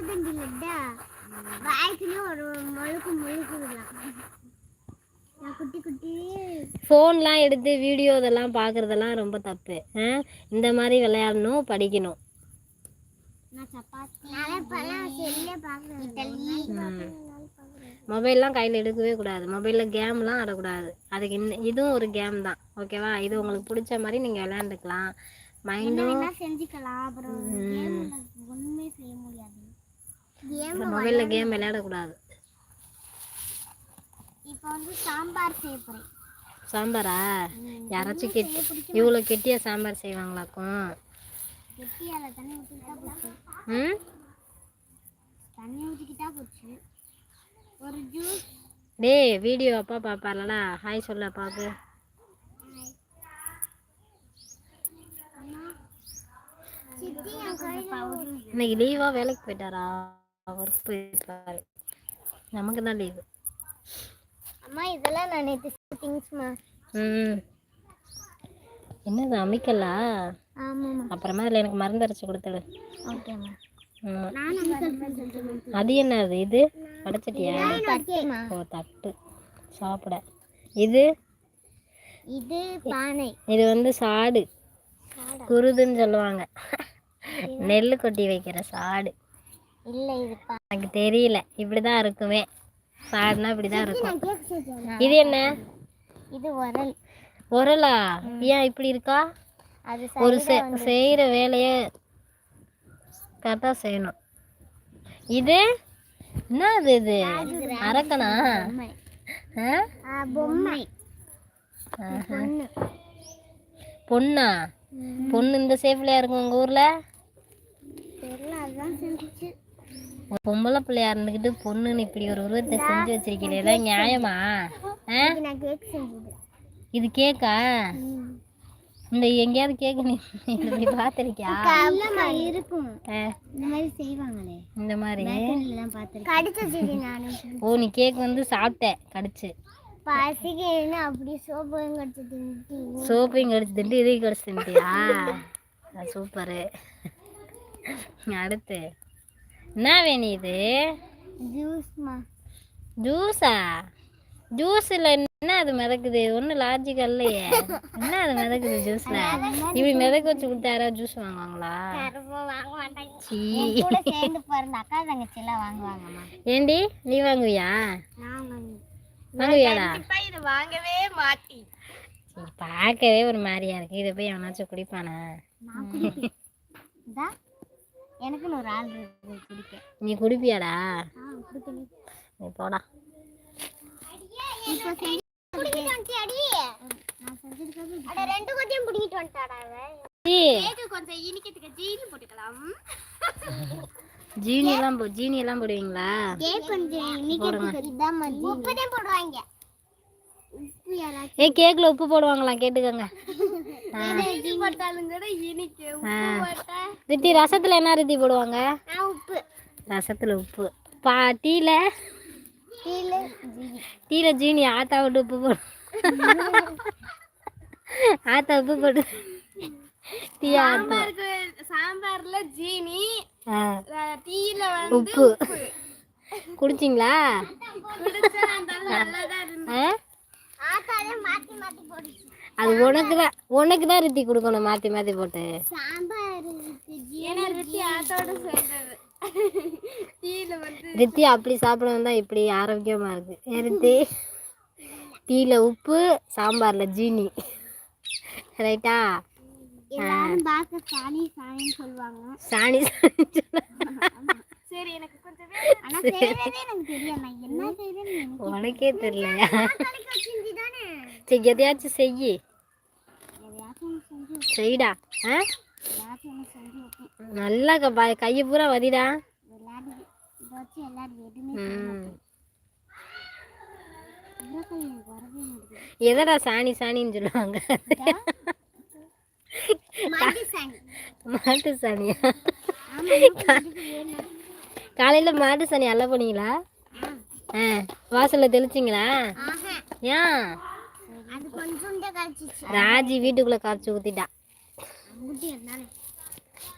இருபத்தஞ்சு லட்டா வாய்க்குன்னு ஒரு முழுக்கு முழுக்குலாம் ஃபோன்லாம் எடுத்து வீடியோ இதெல்லாம் பார்க்குறதெல்லாம் ரொம்ப தப்பு? இந்த மாதிரி விளையாடணும் படிக்கணும். மொபைல்லாம் கையில் எடுக்கவே கூடாது. மொபைலில் கேம்லாம் ஆடக்கூடாது. அதுக்கு இன்ன இதுவும் ஒரு கேம் தான். ஓகேவா? இது உங்களுக்கு பிடிச்ச மாதிரி நீங்கள் விளையாண்டுக்கலாம். மைண்டும் செஞ்சுக்கலாம். அப்புறம் ஒண்ணுமே செய்ய முடியாது. மொபைலில் கேம் விளையாடக்கூடாது. இப்போ வந்து சாம்பார் செய்ய சாம்பாரா? யாராச்சும் கெட்டி இவ்வளோ கெட்டியா சாம்பார் செய்வாங்களாக்கும்? கெட்டியால தண்ணி ஊற்றிக்கிட்டா போச்சு. ம்? தண்ணி ஊற்றிக்கிட்டா போச்சு. ஒரு ஜூஸ். டேய் வீடியோ அப்பா பார்ப்பார்லடா ஹாய் சொல்லு கையில் இன்னைக்கு லீவா வேலைக்கு போயிட்டாரா? ஒர்க் போயிருக்காரு. நமக்கு தான் லீவு அம்மா இதெல்லாம் நான் நேற்று திங்ஸ்மா ம். என்னது அமைக்கலா? ஆமாம்மா. அப்புறமா அதில் எனக்கு மருந்து அரைச்சி கொடுத்துடு. ஓகேம்மா ம். நானும் அது என்னது இது? படைச்சிட்டியா ஓ தட்டு. சாப்பிட. இது? இது பானை. இது வந்து சாடு. குருதுன்னு சொல்லுவாங்க. நெல் கொட்டி வைக்கிற சாடு. இல்லை இது பா எனக்கு தெரியல. இப்படி தான் இருக்குமே. சாடுனா இப்படி தான் இருக்கும். இது என்ன? இது உரல். உரலா? ஏன் இப்படி இருக்கா? அது ஒரு செய்கிற வேலையை கரெக்டாக செய்யணும். இது? என்ன அது இது? அரக்கனா. பொண்ணு. பொண்ணா? இந்த சேஃப்லையா இருக்கும் உங்கள் ஊரில்? பொம்பளை பிள்ளையா இருந்துக்கிட்டு பொண்ணுன்னு இப்படி ஒரு உருவத்தை செஞ்சு வச்சிருக்கீங்களே இதான் நியாயமா? இது கேக் கேக்கா? இந்த எங்கேயாவது கேக்கு நீ இப்படி இல்லம்மா இருக்கும். இந்த மாதிரி செய்வாங்களே. இந்த ஓ நீ கேக் வந்து சாப்பிட்ட கடிச்சு. பசிக்கன்னு அப்படியே சோப்பையும் கடிச்சு தின்ட்டு சோப்பையும் கடிச்சு தின்ட்டு இதையும் கடிச்சு தின்ட்டியா சூப்பரு. அடுத்து. என்ன வேணும் இது? ஜூஸ்மா. ஜூஸா? ஜூஸில் என்ன அது மிதக்குது? ஒன்றும் லாஜிக் இல்லையே. என்ன அது மிதக்குது ஜூஸில்? இப்படி மிதக்க வச்சு கொடுத்தா யாராவது ஜூஸ் வாங்குவாங்களா? ஏண்டி நீ வாங்குவியா? வாங்குவியாடா? வாங்கவே மாட்டி பார்க்கவே ஒரு மாதிரியா இருக்கு. இதை போய் எவனாச்சும் குடிப்பானா? எனக்குன்னு ஒரு ஆள் இருக்கு குடிக்க நீ குடிப்பியாடா? நீ போடா. ஜீனி எல்லாம் போ ஜீனி எல்லாம் போடுவீங்களா? கேக் கொஞ்சம் இனிக்கிறதுக்கு இதாம்மா உப்பு தான் போடுவாங்க. உப்பு யாராச்சும் ஏய் கேக்கில் உப்பு போடுவாங்களா கேட்டுக்கோங்க. ரித்தி ரசத்தில் என்ன ரித்தி போடுவாங்க? உப்பு. ரசத்தில் உப்பு. பா டீயில் கீழே ஜீனி ஆத்தா விட்டு உப்பு போடு. ஆத்தா உப்பு போடு டீ ஆத்தா. சாம்பார்ல ஜீனி டீல உப்பு. குடிச்சிங்களா? அது உனக்கு தான் உனக்கு தான் ரித்தி கொடுக்கணும் மாற்றி மாற்றி போட்டு. ரித்தி அப்படி சாப்பிட வந்தா இப்படி ஆரோக்கியமாக இருக்கு. ரித்தி டீயில் உப்பு சாம்பாரில் ஜீனி. ரைட்டா? சாணி சொல்லுவாங்க. சாணி சரி எனக்கு கொஞ்சம் எனக்கு உனக்கே தெரியலையா? எதையாச்சும் செய் எதையாச்சும் செஞ்சு செய்டா ஆ நல்லா கையை பூரா வதிடா எதடா சாணி சாணின்னு சொல்லுவாங்க? மாட்டு சாணி. மாட்டு சாணியா? காலையில் மாட்டு சாணி அல்ல போனீங்களா? ஆ. வாசலில் தெளிச்சிங்களா? ஏன் ராஜி வீட்டுக்குள்ளே கரைச்சி இருந்தாலும்